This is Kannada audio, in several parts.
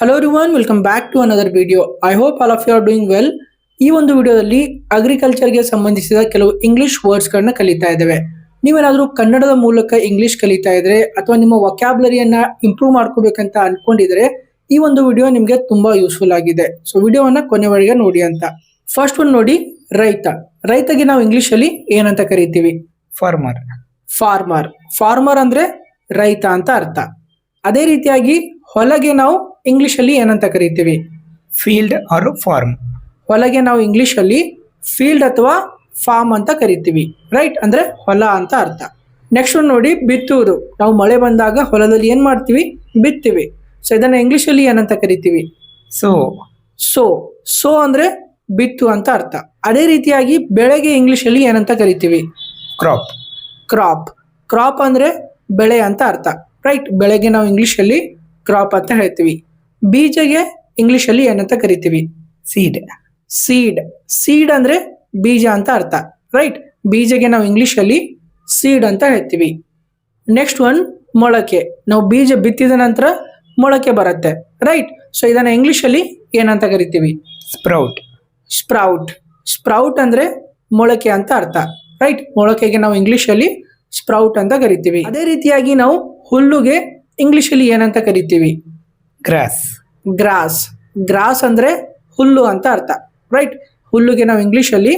Hello everyone welcome back to another video I hope all of you are doing well ಈ ಒಂದು ವಿಡಿಯೋದಲ್ಲಿ ಅಗ್ರಿಕಲ್ಚರ್ಗೆ ಸಂಬಂಧಿಸಿದ ಕೆಲವು ಇಂಗ್ಲಿಷ್ ವರ್ಡ್ಸ್ಗಳನ್ನ ಕಲಿತಾ ಇದ್ದೇವೆ. ನೀವೇನಾದ್ರೂ ಕನ್ನಡದ ಮೂಲಕ ಇಂಗ್ಲಿಷ್ ಕಲಿತಾ ಇದ್ರೆ ಅಥವಾ ನಿಮ್ಮ ವಕ್ಯಾಬ್ಲರಿಯನ್ನ ಇಂಪ್ರೂವ್ ಮಾಡ್ಕೋಬೇಕಂತ ಅನ್ಕೊಂಡಿದ್ರೆ ಈ ಒಂದು ವಿಡಿಯೋ ನಿಮಗೆ ತುಂಬಾ ಯೂಸ್ಫುಲ್ ಆಗಿದೆ. ಸೊ ವಿಡಿಯೋವನ್ನ ಕೊನೆವರೆಗೆ ನೋಡಿ ಅಂತ. ಫಸ್ಟ್ ಒಂದು ನೋಡಿ ರೈತ. ರೈತಗೆ ನಾವು ಇಂಗ್ಲಿಷ್ ಅಲ್ಲಿ ಏನಂತ ಕರಿತೀವಿ? ಫಾರ್ಮರ್ ಫಾರ್ಮರ್ ಫಾರ್ಮರ್ ಅಂದ್ರೆ ರೈತ ಅಂತ ಅರ್ಥ. ಅದೇ ರೀತಿಯಾಗಿ ಹೊಲಗೆ ನಾವು ಇಂಗ್ಲಿಷ್ ಅಲ್ಲಿ ಏನಂತ ಕರಿತೀವಿ? ಫೀಲ್ಡ್ ಆರ್ ಫಾರ್ಮ್ ಹೊಲಗೆ ನಾವು ಇಂಗ್ಲಿಷ್ ಅಲ್ಲಿ ಫೀಲ್ಡ್ ಅಥವಾ ಫಾರ್ಮ್ ಅಂತ ಕರಿತೀವಿ. ರೈಟ್ ಅಂದ್ರೆ ಹೊಲ ಅಂತ ಅರ್ಥ. ನೆಕ್ಸ್ಟ್ ಒಂದು ನೋಡಿ ಬಿತ್ತುವುದು. ನಾವು ಮಳೆ ಬಂದಾಗ ಹೊಲದಲ್ಲಿ ಏನು ಮಾಡ್ತೀವಿ? ಬಿತ್ತೀವಿ. ಸೊ ಇದನ್ನ ಇಂಗ್ಲಿಷ್ ಅಲ್ಲಿ ಏನಂತ ಕರಿತೀವಿ? ಸೊ ಸೋ ಸೋ ಅಂದ್ರೆ ಬಿತ್ತು ಅಂತ ಅರ್ಥ. ಅದೇ ರೀತಿಯಾಗಿ ಬೆಳೆಗೆ ಇಂಗ್ಲಿಷ್ ಅಲ್ಲಿ ಏನಂತ ಕರಿತೀವಿ? ಕ್ರಾಪ್ ಕ್ರಾಪ್ ಕ್ರಾಪ್ ಅಂದ್ರೆ ಬೆಳೆ ಅಂತ ಅರ್ಥ. ರೈಟ್ ಬೆಳೆಗೆ ನಾವು ಇಂಗ್ಲಿಷ್ ಅಲ್ಲಿ ಕ್ರಾಪ್ ಅಂತ ಹೇಳ್ತೀವಿ. ಬೀಜಗೆ ಇಂಗ್ಲಿಷ್ ಅಲ್ಲಿ ಏನಂತ ಕರಿತೀವಿ? ಸೀಡ್. ಸೀಡ್. ಸೀಡ್ ಅಂದ್ರೆ ಬೀಜ ಅಂತ ಅರ್ಥ ರೈಟ್ ಬೀಜಗೆ ನಾವು ಇಂಗ್ಲಿಷ್ ಅಲ್ಲಿ ಸೀಡ್ ಅಂತ ಹೇಳ್ತೀವಿ. ನೆಕ್ಸ್ಟ್ ಒನ್ ಮೊಳಕೆ. ನಾವು ಬೀಜ ಬಿತ್ತಿದ ನಂತರ ಮೊಳಕೆ ಬರುತ್ತೆ ರೈಟ್ ಸೊ ಇದನ್ನ ಇಂಗ್ಲಿಷ್ ಅಲ್ಲಿ ಏನಂತ ಕರಿತೀವಿ? ಸ್ಪ್ರೌಟ್ ಸ್ಪ್ರೌಟ್ ಸ್ಪ್ರೌಟ್ ಅಂದ್ರೆ ಮೊಳಕೆ ಅಂತ ಅರ್ಥ ರೈಟ್ ಮೊಳಕೆಗೆ ನಾವು ಇಂಗ್ಲಿಷ್ ಅಲ್ಲಿ ಸ್ಪ್ರೌಟ್ ಅಂತ ಕರಿತೀವಿ. ಅದೇ ರೀತಿಯಾಗಿ ನಾವು ಹುಲ್ಲುಗೆ ಇಂಗ್ಲಿಷ್ ಅಲ್ಲಿ ಏನಂತ ಕರಿತೀವಿ? ಗ್ರಾಸ್ ಗ್ರಾಸ್ ಗ್ರಾಸ್ ಅಂದ್ರೆ ಹುಲ್ಲು ಅಂತ ಅರ್ಥ ರೈಟ್ ಹುಲ್ಲುಗೆ ನಾವು ಇಂಗ್ಲಿಷ್ ಅಲ್ಲಿ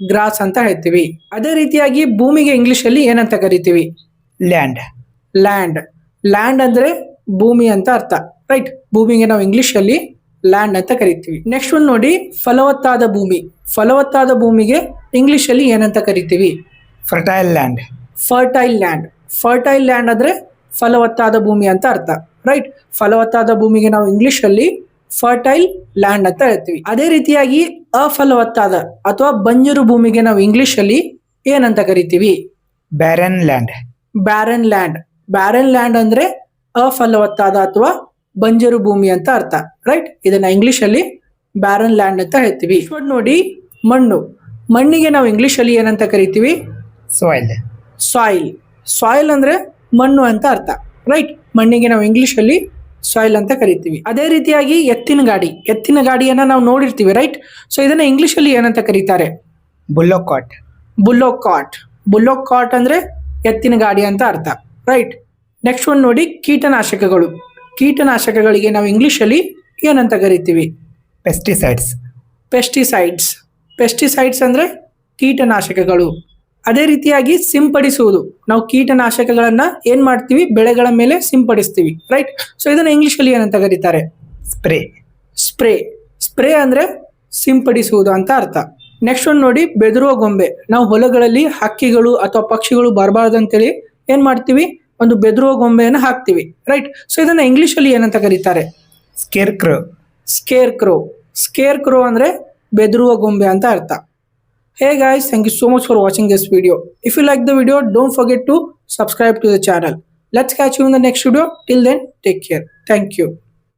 ಗ್ರಾಸ್ ಅಂತ ಹೇಳ್ತೀವಿ. ಅದೇ ರೀತಿಯಾಗಿ ಭೂಮಿಗೆ ಇಂಗ್ಲಿಷ್ ಅಲ್ಲಿ ಏನಂತ ಕರಿತೀವಿ? ಲ್ಯಾಂಡ್ ಲ್ಯಾಂಡ್ ಲ್ಯಾಂಡ್ ಅಂದ್ರೆ ಭೂಮಿ ಅಂತ ಅರ್ಥ ರೈಟ್ ಭೂಮಿಗೆ ನಾವು ಇಂಗ್ಲಿಷ್ ಅಲ್ಲಿ ಲ್ಯಾಂಡ್ ಅಂತ ಕರಿತೀವಿ. ನೆಕ್ಸ್ಟ್ ಒಂದು ನೋಡಿ ಫಲವತ್ತಾದ ಭೂಮಿ. ಫಲವತ್ತಾದ ಭೂಮಿಗೆ ಇಂಗ್ಲಿಷ್ ಅಲ್ಲಿ ಏನಂತ ಕರಿತೀವಿ? Fertile land fertile land fertile land ಅಂದ್ರೆ ಫಲವತ್ತಾದ ಭೂಮಿ ಅಂತ ಅರ್ಥ ರೈಟ್ ಫಲವತ್ತಾದ ಭೂಮಿಗೆ ನಾವು ಇಂಗ್ಲಿಷ್ ಅಲ್ಲಿ ಫರ್ಟೈಲ್ ಲ್ಯಾಂಡ್ ಅಂತ ಹೇಳ್ತೀವಿ. ಅದೇ ರೀತಿಯಾಗಿ ಅಫಲವತ್ತಾದ ಅಥವಾ ಬಂಜರು ಭೂಮಿಗೆ ನಾವು ಇಂಗ್ಲಿಷ್ ಅಲ್ಲಿ ಏನಂತ ಕರಿತೀವಿ? Barren land barren land barren land ಅಂದ್ರೆ ಅಫಲವತ್ತಾದ ಅಥವಾ ಬಂಜರು ಭೂಮಿ ಅಂತ ಅರ್ಥ ರೈಟ್ ಇದನ್ನ ಇಂಗ್ಲಿಷ್ ಅಲ್ಲಿ ಬ್ಯಾರನ್ ಲ್ಯಾಂಡ್ ಅಂತ ಹೇಳ್ತೀವಿ. ನೋಡಿ ಮಣ್ಣು. ಮಣ್ಣಿಗೆ ನಾವು ಇಂಗ್ಲಿಷ್ ಅಲ್ಲಿ ಏನಂತ ಕರಿತೀವಿ? ಸಾಯಿಲ್ ಸಾಯಿಲ್ ಸಾಯಿಲ್ ಅಂದ್ರೆ ಮಣ್ಣು ಅಂತ ಅರ್ಥ. ರೈಟ್ ಮಣ್ಣಿಗೆ ನಾವು ಇಂಗ್ಲಿಷ್ ಅಲ್ಲಿ ಸಾಯಿಲ್ ಅಂತ ಕರಿತೀವಿ. ಅದೇ ರೀತಿಯಾಗಿ ಎತ್ತಿನ ಗಾಡಿ. ಎತ್ತಿನ ಗಾಡಿಯನ್ನ ನಾವು ನೋಡಿರ್ತೀವಿ ರೈಟ್ ಸೊ ಇದನ್ನ ಇಂಗ್ಲಿಷ್ ಅಲ್ಲಿ ಏನಂತ ಕರೀತಾರೆ? Bullock cart bullock cart bullock cart ಅಂದ್ರೆ ಎತ್ತಿನ ಗಾಡಿ ಅಂತ ಅರ್ಥ. ರೈಟ್ ನೆಕ್ಸ್ಟ್ ಒಂದು ನೋಡಿ ಕೀಟನಾಶಕಗಳು. ಕೀಟನಾಶಕಗಳಿಗೆ ನಾವು ಇಂಗ್ಲಿಷ್ ಅಲ್ಲಿ ಏನಂತ ಕರಿತೀವಿ? ಪೆಸ್ಟಿಸೈಡ್ಸ್ ಪೆಸ್ಟಿಸೈಡ್ಸ್ ಪೆಸ್ಟಿಸೈಡ್ಸ್ ಅಂದ್ರೆ ಕೀಟನಾಶಕಗಳು. ಅದೇ ರೀತಿಯಾಗಿ ಸಿಂಪಡಿಸುವುದು. ನಾವು ಕೀಟನಾಶಕಗಳನ್ನ ಏನ್ ಮಾಡ್ತೀವಿ? ಬೆಳೆಗಳ ಮೇಲೆ ಸಿಂಪಡಿಸ್ತೀವಿ ರೈಟ್ ಸೊ ಇದನ್ನ ಇಂಗ್ಲಿಷ್ ಅಲ್ಲಿ ಏನಂತ ಕರೀತಾರೆ? ಸ್ಪ್ರೇ ಸ್ಪ್ರೇ ಸ್ಪ್ರೇ ಅಂದ್ರೆ ಸಿಂಪಡಿಸುವುದು ಅಂತ ಅರ್ಥ. ನೆಕ್ಸ್ಟ್ ಒಂದು ನೋಡಿ ಬೆದರುವ ಗೊಂಬೆ. ನಾವು ಹೊಲಗಳಲ್ಲಿ ಹಕ್ಕಿಗಳು ಅಥವಾ ಪಕ್ಷಿಗಳು ಬರಬಾರ್ದು ಅಂತೇಳಿ ಏನ್ ಮಾಡ್ತೀವಿ? ಒಂದು ಬೆದರುವ ಗೊಂಬೆಯನ್ನು ಹಾಕ್ತಿವಿ ರೈಟ್ ಸೊ ಇದನ್ನ ಇಂಗ್ಲಿಷ್ ಅಲ್ಲಿ ಏನಂತ ಕರೀತಾರೆ? Scarecrow scarecrow scarecrow ಅಂದ್ರೆ ಬೆದರುವ ಗೊಂಬೆ ಅಂತ ಅರ್ಥ. hey guys thank you so much for watching this video. If you like the video don't forget to subscribe to the channel. Let's catch you in the next video. Till then take care. Thank you.